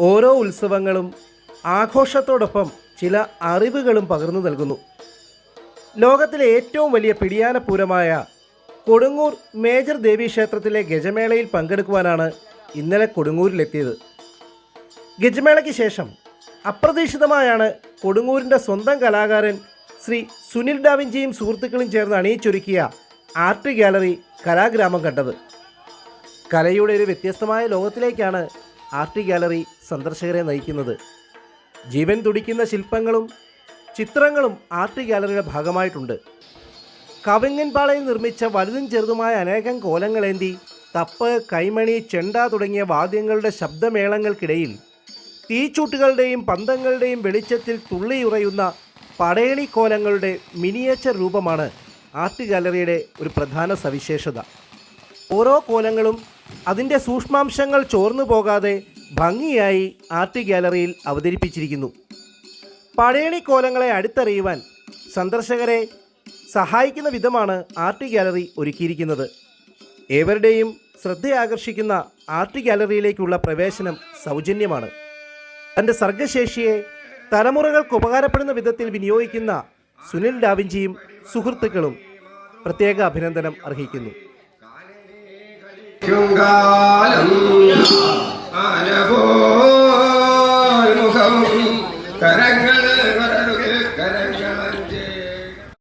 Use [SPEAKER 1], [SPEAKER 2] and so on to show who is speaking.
[SPEAKER 1] ഓരോ ഉത്സവങ്ങളും ആഘോഷത്തോടൊപ്പം ചില അറിവുകളും പകർന്നു നൽകുന്നു. ലോകത്തിലെ ഏറ്റവും വലിയ പിടിയാനപൂരമായ കൊടുങ്ങൂർ മേജർ ദേവി ക്ഷേത്രത്തിലെ ഗജമേളയിൽ പങ്കെടുക്കുവാനാണ് ഇന്നലെ കൊടുങ്ങൂരിലെത്തിയത്. ഗജമേളയ്ക്ക് ശേഷം അപ്രതീക്ഷിതമായാണ് കൊടുങ്ങൂരിന്റെ സ്വന്തം കലാകാരൻ ശ്രീ സുനിൽ ഡാവിഞ്ചിയും സുഹൃത്തുക്കളും ചേർന്ന് അണിയിച്ചൊരുക്കിയ ആർട്ട് ഗാലറി കലാഗ്രാമം കണ്ടത്. കലയുടെ ഒരു വ്യത്യസ്തമായ ലോകത്തിലേക്കാണ് ആർട്ട് ഗാലറി സന്ദർശകരെ നയിക്കുന്നത്. ജീവൻ തുടിക്കുന്ന ശില്പങ്ങളും ചിത്രങ്ങളും ആർട്ട് ഗാലറിയുടെ ഭാഗമായിട്ടുണ്ട്. കവിങ്ങൻപാളയിൽ നിർമ്മിച്ച വലുതും ചെറുതുമായ അനേകം കോലങ്ങളേന്തി തപ്പ് കൈമണി ചെണ്ട തുടങ്ങിയ വാദ്യങ്ങളുടെ ശബ്ദമേളങ്ങൾക്കിടയിൽ തീച്ചൂട്ടുകളുടെയും പന്തങ്ങളുടെയും വെളിച്ചത്തിൽ തുള്ളിയുറയുന്ന പടയണി കോലങ്ങളുടെ മിനിയേച്ചർ രൂപമാണ് ആർട്ട് ഗാലറിയുടെ ഒരു പ്രധാന സവിശേഷത. ഓരോ കോലങ്ങളും അതിന്റെ സൂക്ഷ്മാംശങ്ങൾ ചോർന്നു പോകാതെ ഭംഗിയായി ആർട്ട് ഗ്യാലറിയിൽ അവതരിപ്പിച്ചിരിക്കുന്നു. പഴയണി കോലങ്ങളെ അടുത്തറിയുവാൻ സന്ദർശകരെ സഹായിക്കുന്ന വിധമാണ് ആർട്ട് ഗ്യാലറി ഒരുക്കിയിരിക്കുന്നത്. ഏവരുടെയും ശ്രദ്ധയാകർഷിക്കുന്ന ആർട്ട് ഗ്യാലറിയിലേക്കുള്ള പ്രവേശനം സൗജന്യമാണ്. തന്റെ സർഗശേഷിയെ തലമുറകൾക്ക് ഉപകാരപ്പെടുന്ന വിധത്തിൽ വിനിയോഗിക്കുന്ന സുനിൽ ഡാവിഞ്ചിയും സുഹൃത്തുക്കളും പ്രത്യേക അഭിനന്ദനം അർഹിക്കുന്നു.
[SPEAKER 2] 경가는